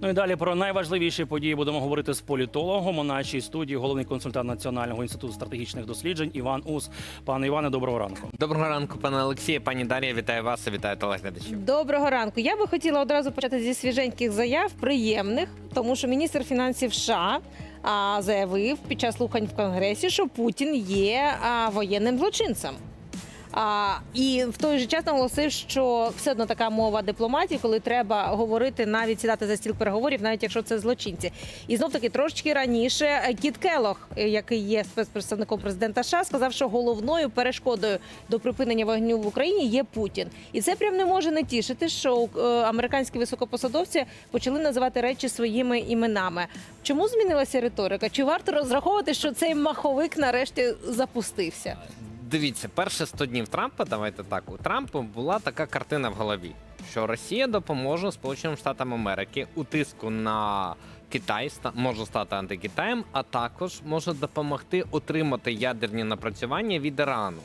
Ну і далі про найважливіші події будемо говорити з політологом. У нашій студії головний консультант Національного інституту стратегічних досліджень Іван Ус. Пане Іване, доброго ранку. Доброго ранку, пане Олексію, пані Дар'я, вітаю вас і вітаю телеглядачів. Доброго ранку. Я би хотіла одразу почати зі свіженьких заяв, приємних, тому що міністр фінансів США заявив під час слухань в Конгресі, що Путін є воєнним злочинцем. А, і в той же час наголосив, що все одно така мова дипломатії, коли треба говорити, навіть сідати за стіл переговорів, навіть якщо це злочинці. І знов таки трошечки раніше Кіт Келох, який є спецпредставником президента США, сказав, що головною перешкодою до припинення вогню в Україні є Путін. І це прям не може не тішити, що е, американські високопосадовці почали називати речі своїми іменами. Чому змінилася риторика? Чи варто розраховувати, що цей маховик нарешті запустився? Дивіться, перші 100 днів Трампа, давайте так. У Трампа була така картина в голові, що Росія допоможе Сполученим Штатам Америки у тиску на Китай, може стати антикитаєм, а також може допомогти отримати ядерні напрацювання від Ірану.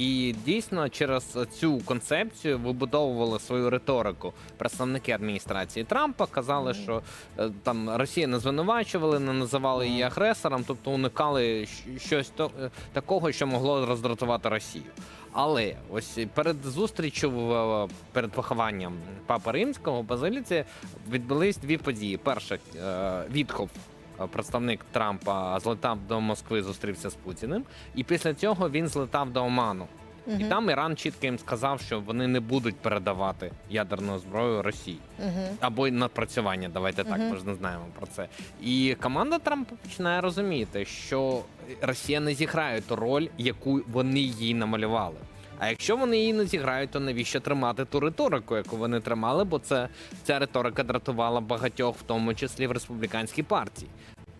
І дійсно через цю концепцію вибудовували свою риторику представники адміністрації Трампа. Казали, що е, там Росія не звинувачували, не називали її агресором, тобто уникали щось то, е, такого, що могло роздратувати Росію. Але ось перед зустрічю в- перед похованням Папи Римського Базиліці відбулись дві події. Перше, е, відхов. е, Представник Трампа злетав до Москви, зустрівся з Путіним, і після цього він злетав до Оману. І там Іран чітко їм сказав, що вони не будуть передавати ядерну зброю Росії Мгм. або й напрацювання. Давайте так, Мгм. ми ж не знаємо про це. І команда Трампа починає розуміти, що Росія не зіграє ту роль, яку вони їй намалювали. А якщо вони її не зіграють, то навіщо тримати ту риторику, яку вони тримали? Бо це ця риторика дратувала багатьох, в тому числі в республіканській партії.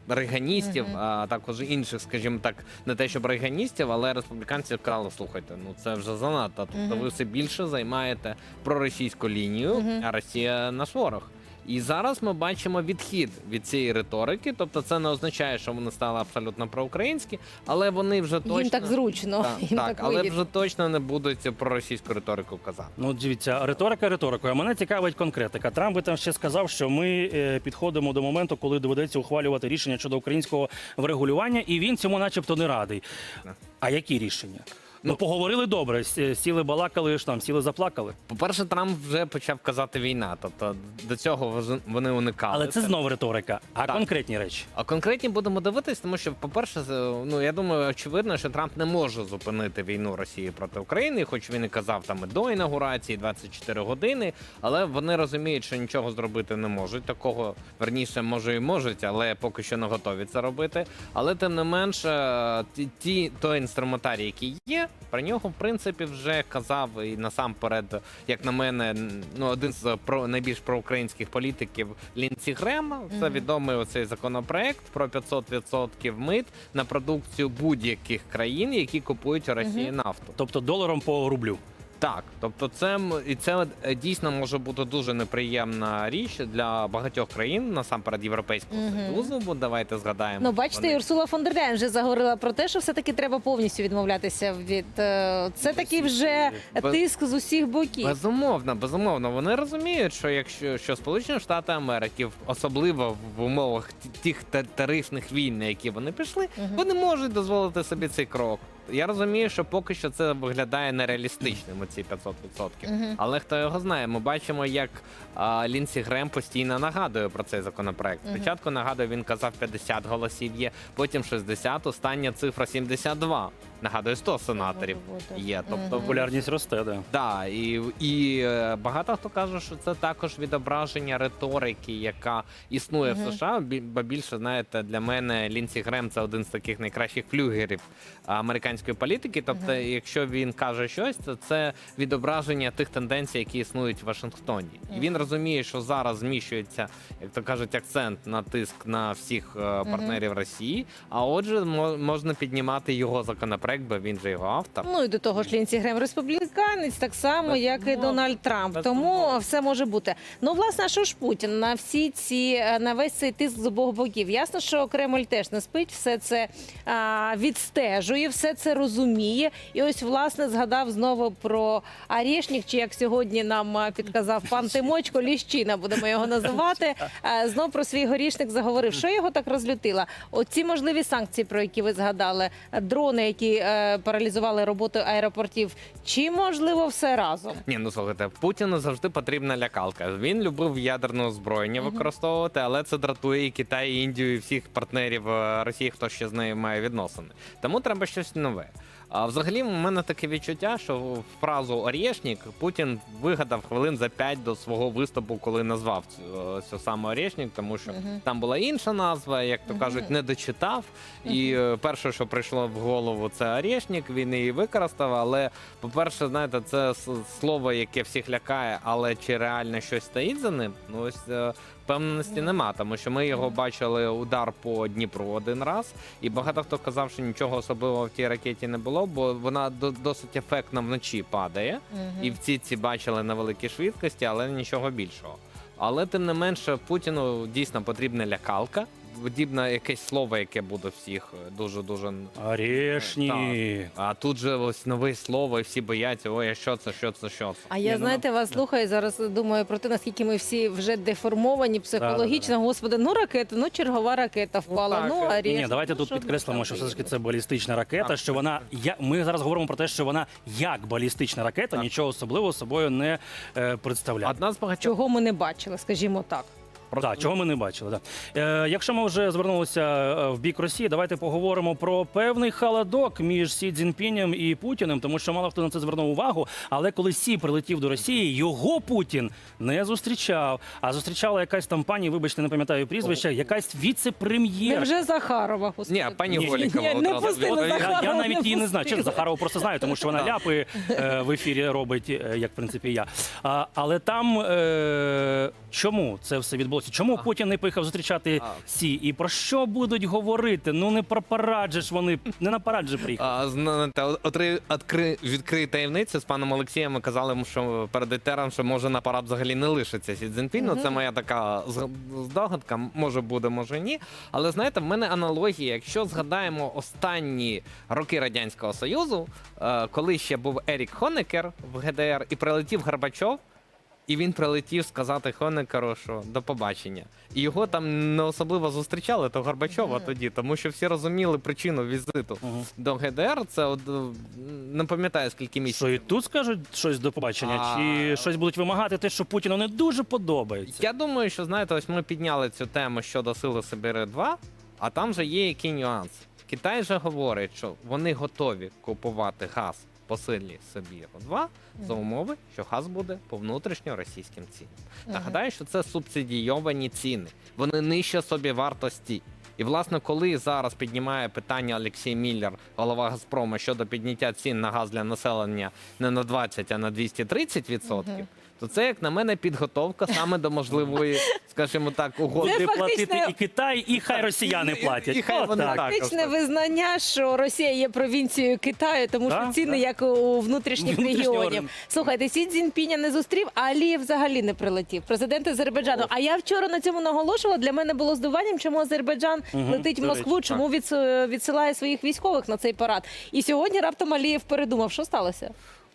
Рейганістів, Мгм. а також інших, скажімо так, не те, щоб рейганістів, але республіканці сказали, слухайте, ну це вже занадто. Тобто Мгм. ви все більше займаєте проросійську лінію, Мгм. а Росія наш ворог. І зараз ми бачимо відхід від цієї риторики. Тобто, це не означає, що вони стали абсолютно проукраїнські, але вони вже точно Їм так зручно. Так, Їм так, так але вигідно. вже точно не будуть про російську риторику казати. Ну, дивіться, риторика риторикою. А мене цікавить конкретика. Трамп би там ще сказав, що ми е, підходимо до моменту, коли доведеться ухвалювати рішення щодо українського врегулювання, і він цьому, начебто, не радий. А які рішення? Ну, Ну, поговорили добре, сі- сіли балакали ж там, сіли заплакали. По-перше, Трамп вже почав казати війна. Тобто до цього вз- вони уникали. Але це знову риторика. А Так. конкретні речі. А конкретні будемо дивитись, тому що, по-перше, з- ну я думаю, очевидно, що Трамп не може зупинити війну Росії проти України, хоч він і казав там і до інаугурації 24 години. Але вони розуміють, що нічого зробити не можуть. Такого верніше, може і можуть, але поки що не готові це робити. Але тим не менше, ті, ті той інструментарій, який є, про нього в принципі вже казав і насамперед, як на мене, ну один з про найбільш проукраїнських політиків Лінці Грем. Це відомий оцей законопроект про 500% мит на продукцію будь-яких країн, які купують у Росії нафту. Тобто доларом по рублю. Так, тобто, це і це е, дійсно може бути дуже неприємна річ для багатьох країн, насамперед Європейського Мгм. Союзу. Бо давайте згадаємо. Ну, бачите, вони- Урсула фон дер Ляєн вже заговорила про те, що все-таки треба повністю відмовлятися від е, це такий вже Без- тиск з усіх боків. Безумовно, безумовно. Вони розуміють, що якщо що Сполучені Штати Америки, в- особливо в умовах ті- тих та- тарифних війн, на які вони пішли, Мгм. вони можуть дозволити собі цей крок. Я розумію, що поки що це виглядає нереалістичним, ці 500%. Мгм. Але хто його знає, ми бачимо, як а, Лінсі Грем постійно нагадує про цей законопроект. Мгм. Спочатку нагадую, він казав 50 голосів є, потім 60, остання цифра 72. Нагадую, 100 сенаторів Може бути. є. Тобто Мгм. Популярність росте, да. Да, і, і е, багато хто каже, що це також відображення риторики, яка існує Мгм. в США. Бі- Бо більше знаєте, для мене Лінсі Грем це один з таких найкращих флюгерів американської політики. Тобто, Мгм. якщо він каже щось, то це відображення тих тенденцій, які існують в Вашингтоні. І він розуміє, що зараз зміщується, як то кажуть, акцент на тиск на всіх е, партнерів Росії. А отже, мо- можна піднімати його законопроект, бо він же його автор. Ну і до того ж Лінсі Грем республіканець, так само, як і Дональд Трамп. Тому все може бути. Ну, власне, що ж Путін на всі ці е, на весь цей тиск з обох боків? Ясно, що Кремль теж не спить, все це а, відстежує, все це розуміє. І ось власне згадав знову про Арєшнік, чи як сьогодні нам підказав пан Тимочко, Ліщина будемо його називати. Е, Знов про свій горішник заговорив. Що його так розлютило? Оці можливі санкції, про які ви згадали, дрони, які е, паралізували роботу аеропортів. Чи можливо все разом? Ні, ну слухайте, Путіну завжди потрібна лякалка. Він любив ядерне озброєння використовувати, але це дратує і Китай, і Індію, і всіх партнерів е, Росії, хто ще з нею має відносини. Тому треба щось нове. А взагалі, у мене таке відчуття, що фразу Орєшнік Путін вигадав хвилин за п'ять до свого виступу, коли назвав цю, е, цю саму Орєшнік, тому що там була інша назва, як то кажуть, не дочитав. І е, перше, що прийшло в голову, це Орєшнік. Він її використав. Але, по-перше, знаєте, це слово, яке всіх лякає, але чи реально щось стоїть за ним? Ну ось е, впевненості нема, тому що ми його бачили удар по Дніпру один раз, і багато хто казав, що нічого особливого в тій ракеті не було, бо вона досить ефектно вночі падає. І в ці ці бачили на великій швидкості, але нічого більшого. Але тим не менше, Путіну дійсно потрібна лякалка. Подібне якесь слово, яке буде всіх дуже дуже Орешні. а тут же ось нове слово, і всі бояться, ой, а що це, що це, що це. А я Ні, ну, знаєте, вас слухаю зараз. Думаю про те, наскільки ми всі вже деформовані психологічно. Господи, ну ракета, ну чергова ракета впала. так, Ну, е, а Ні, ні, рєш, давайте ну, тут підкреслимо, що все ж таки це балістична ракета. Що вона я ми зараз говоримо про те, що вона як балістична ракета, Так. нічого особливого собою не е, представляє. Одна з багатьох чого ми не бачили, скажімо так. Так, чого ми не бачили. Да. Е, якщо ми вже звернулися е, в бік Росії, давайте поговоримо про певний холодок між Сі Цзіньпінем і Путіним, тому що мало хто на це звернув увагу. Але коли Сі прилетів до Росії, його Путін не зустрічав. А зустрічала якась там пані, вибачте, не пам'ятаю прізвище, якась віце-прем'єр. Невже Захарова? Господи? Ні, пані Голікова ні, не пустили. Я, Захарова я не навіть її не знаю. Чесно. Захарова просто знаю, тому що вона ляпи е, в ефірі робить, е, як в принципі я. А, але там е, чому це все відбулося? Чому Путін не поїхав зустрічати А. Сі? І про що будуть говорити? Ну не про парад же ж вони, не на парад же приїхали. А, знаєте, отри- відкри, відкрию таємницю з паном Олексієм. Ми казали, йому, що перед етером, що може на парад взагалі не лишиться Сі Цзіньпін. Ну, Це моя така здогадка. Може буде, може ні. Але знаєте, в мене аналогія. Якщо згадаємо останні роки радянського союзу, е, коли ще був Ерік Хонекер в ГДР і прилетів Горбачов. І він прилетів сказати Хонекеру, що до побачення. І його там не особливо зустрічали, то Горбачова тоді, тому що всі розуміли причину візиту Мгм. до ГДР. Це от, е, не пам'ятаю скільки Що і тут скажуть щось до побачення, А. чи щось будуть вимагати те, що Путіну не дуже подобається. Я думаю, що знаєте, ось ми підняли цю тему щодо сили Сибири 2 а там же є який нюанс. Китай же говорить, що вони готові купувати газ по силі Сибіру 2 за умови, що газ буде по внутрішньоросійським цінам. Нагадаю, що це субсидійовані ціни. Вони нижче собі вартості. І власне, коли зараз піднімає питання Олексій Міллер, голова Газпрома, щодо підняття цін на газ для населення не на 20, а на 230 відсотків, то це, як на мене, підготовка саме до можливої, скажімо так, угоди. Буде платити і Китай, і хай росіяни платять. і хай вони Отак. так. Фактичне визнання, що Росія є провінцією Китаю, тому Так, що ціни так. як у внутрішніх регіонів. ринку. Слухайте, Сі Цзіньпіня не зустрів, а Алієв взагалі не прилетів. Президент Азербайджану. А я вчора на цьому наголошувала. Для мене було здивуванням, чому Азербайджан летить в до Москву, речі, чому відс- відсилає своїх військових на цей парад. І сьогодні раптом Алієв передумав, що сталося.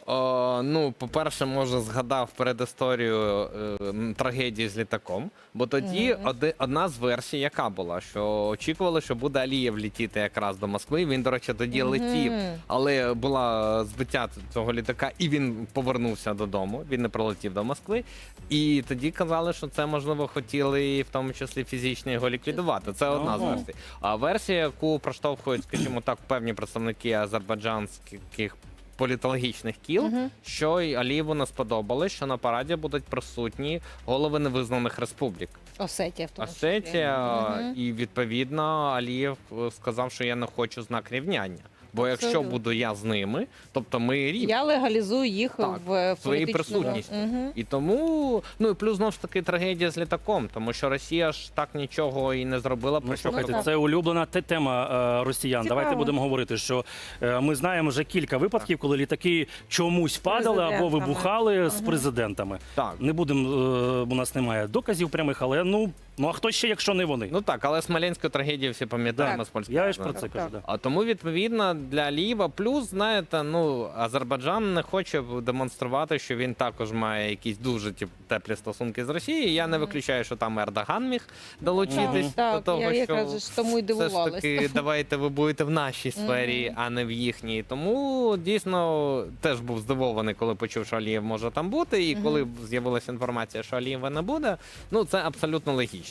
О, ну, по-перше, може, згадав передісторію е, трагедії з літаком. Бо тоді оди- одна з версій, яка була, що очікували, що буде Алієв літіти якраз до Москви. Він, до речі, тоді Мгм. летів, але була збиття цього літака, і він повернувся додому. Він не прилетів до Москви. І тоді казали, що це можливо хотіли, в тому числі фізично його ліквідувати. Це одна з Ага. версій. А версія, яку проштовхують, скажімо так, певні представники азербайджанських політологічних кіл, Мгм. що й Алієву не сподобалось, що на параді будуть присутні голови невизнаних республік. Осетія в тому числі. Осетія, Мгм. і відповідно Алієв е, сказав, що я не хочу знак рівняння. Бо якщо Абсолютно. буду я з ними, тобто ми рівні. Я легалізую їх Так, в в своєю присутністю. Мгм. І тому, ну і плюс знову ж таки трагедія з літаком, тому що Росія ж так нічого і не зробила. Ну, Про що слухайте, це улюблена те- тема е, росіян. Цікаво. Давайте будемо говорити, що е, ми знаємо вже кілька випадків, коли літаки чомусь падали або вибухали з президентами. Так. Не будемо, е, у нас немає доказів прямих, але ну, ну а хто ще, якщо не вони? Ну так, але Смоленську трагедію всі пам'ятаємо Так, з польського. Я ж про це кажу. так. Да. А тому, відповідно, для Алієва. Плюс, знаєте, ну Азербайджан не хоче демонструвати, що він також має якісь дуже тіп, теплі стосунки з Росією. Я не виключаю, що там Ердоган міг долучитись Так, до того, я що ж тому й все ж дивувалась. таки давайте ви будете в нашій сфері, а не в їхній. Тому дійсно теж був здивований, коли почув, що Алієв може там бути, і коли з'явилася інформація, що Алієва не буде. Ну це абсолютно логічно.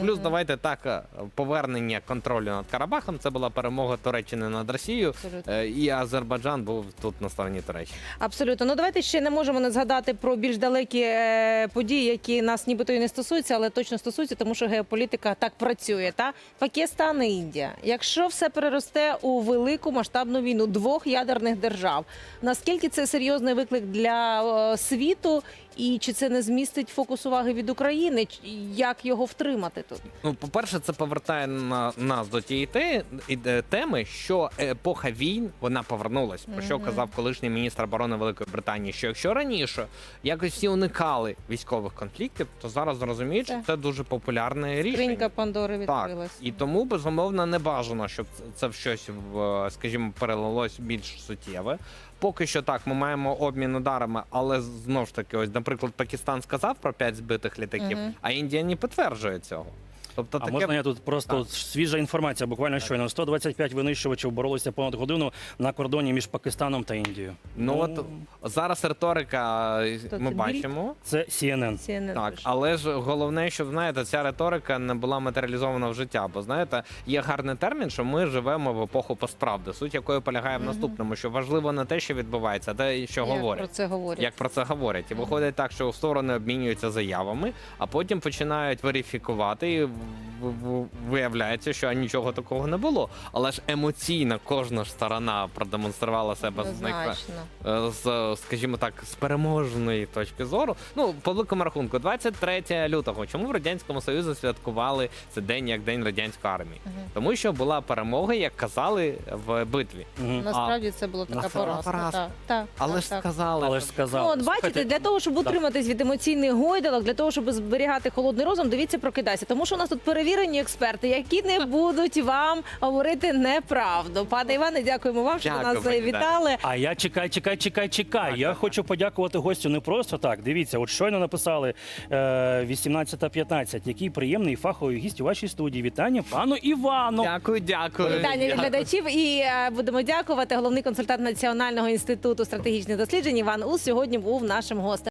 Плюс давайте так, е, повернення контролю над Карабахом. Це була перемога Туреччини над Росією, Абсолютно. е, і Азербайджан був тут на стороні Туреччини. Абсолютно. Ну давайте ще не можемо не згадати про більш далекі е, події, які нас нібито і не стосуються, але точно стосуються, тому що геополітика так працює. Та Пакистан і Індія. Якщо все переросте у велику масштабну війну двох ядерних держав, наскільки це серйозний виклик для світу? І чи це не змістить фокус уваги від України? Як його втримати тут? Ну, по-перше, це повертає на нас до тієї е, теми, що епоха війн вона повернулась. Про що казав колишній міністр оборони Великої Британії? Що якщо раніше якось всі уникали військових конфліктів, то зараз зрозуміють, що це дуже популярне рішення. Скринька Пандори Так, відкрилась. і тому безумовно не бажано, щоб це- в щось в, скажімо, перелилось більш суттєве. Поки що так, ми маємо обмін ударами, але знову ж таки, ось, наприклад, Пакистан сказав про 5 збитих літаків, Мгм. а Індія не підтверджує цього. Тобто А таке можна я тут просто Так. от свіжа інформація, буквально щойно 125 винищувачів боролися понад годину на кордоні між Пакистаном та Індією. Ну от зараз риторика Хто ми це, бачимо. це CNN. CNN Так, але ж головне, щоб знаєте, ця риторика не була матеріалізована в життя. Бо знаєте, є гарний термін, що ми живемо в епоху постправди. Суть якої полягає в наступному, що важливо не те, що відбувається, а те, що Як говорять. про це говорять. Як про це говорять, і виходить так, що сторони обмінюються заявами, а потім починають верифікувати. І виявляється, що нічого такого не було. Але ж емоційно кожна ж сторона продемонструвала себе з найкра... Е, з, скажімо так, з переможної точки зору. Ну, по великому рахунку, 23 лютого. Чому в радянському союзі святкували цей день як день радянської армії? Мгм. Тому що була перемога, як казали в битві. Мгм. Насправді це була така поразка. поразка. Так, Але так, ж так. сказали, Але ж сказав. Ну, от бачите, для того, щоб утриматись від емоційних гойдалок, для того, щоб зберігати холодний розум, дивіться, прокидайся. Тому що у нас тут перевірені експерти, які не будуть вам говорити неправду. Пане Іване, дякуємо вам, що Дякую, нас пані завітали. А я чекай, чекай, чекай, чекай. Я хочу подякувати гостю не просто так. Дивіться, от щойно написали е, 18.15. Який приємний і фаховий гість у вашій студії. Вітання пану Івану. Дякую, дякую. Вітання від глядачів і е, будемо дякувати. Головний консультант Національного інституту стратегічних досліджень Іван Ус сьогодні був нашим гостем.